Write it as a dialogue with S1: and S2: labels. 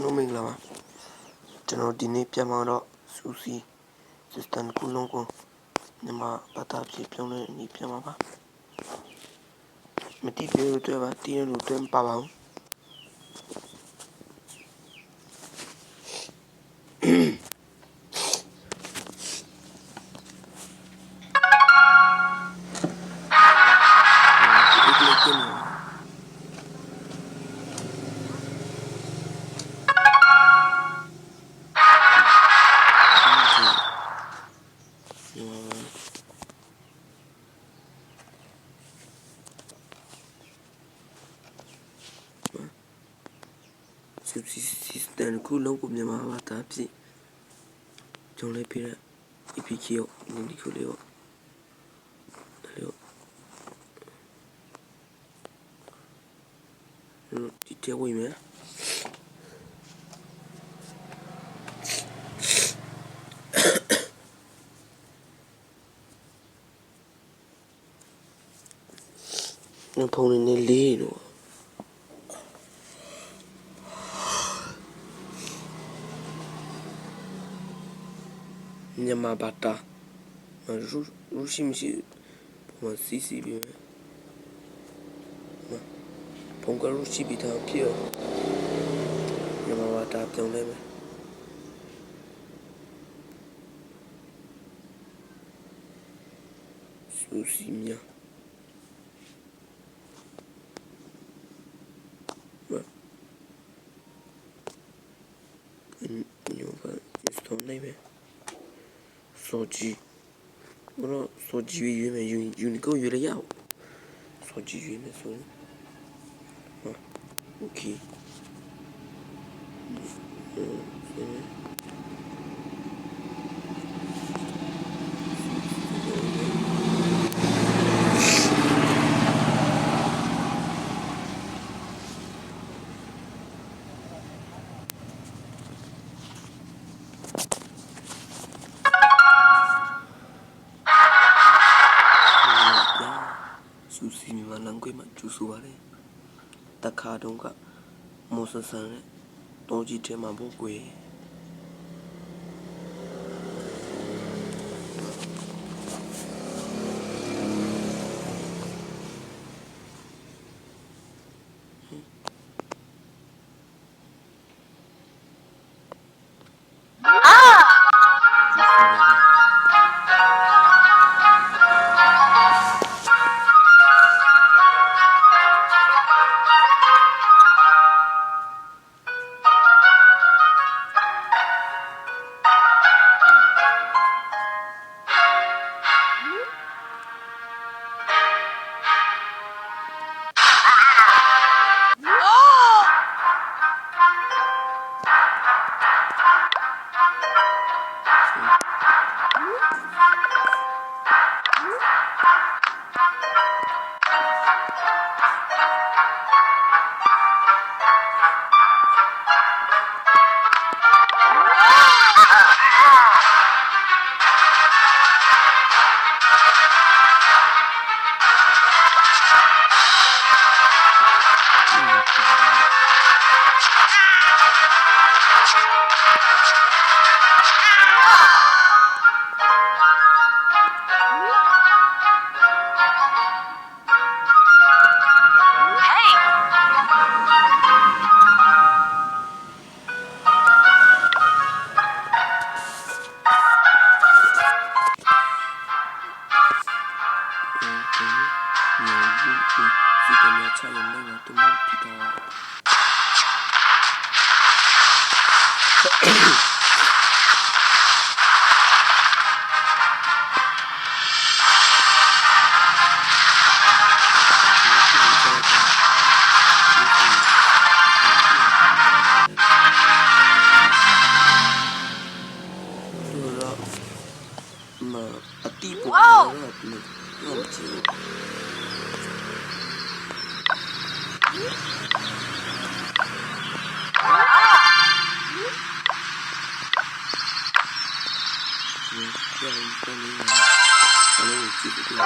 S1: ကျွန်တော်မင်္ဂလာပါကျွန်တော်ဒီနေ့ပြန်မတော့စူစီ system ကုလုံးကိုမြန်မာဘာသာဖြင့်ပြောင်းလဲနေပြန်ပါပါမတိပြေလို့တွေ့ပါတင်းလို့တွင်းပါပါအောင် စစ်စစ်စတန်ခုလုံးကိုမြန်မာဘာသာဖြင့်ကျောင်းလေးပြတဲ့ EPK ရောဒီခုလေးရောဒါလေးရောဒီတဲဝိမယ် ဖုန်းနေလေးတော့မြန်မာဘာတာရူရူရှိမရှိပုံမှန်စီစီပြီးမယ်ပုံကရူရှိပြီးတော့ပြည့်မြန်မာဘာတာပြောင်းလဲမယ်စူစီမြာညော Son değil mi? Soji. Buna Soji ve Yume Yuniko Yure ya. Soji Yume sorun. Ha. ဆိုပါတယ်တခါတုန်းကမောဆဆန်နဲ့တောကြီးထဲမှာပေါ့ကွယ် 열두 지금 여차 연맹 열두 비다 mà tí bộ nó là một nó là một 嗯，在一三零零，好了，我记住了。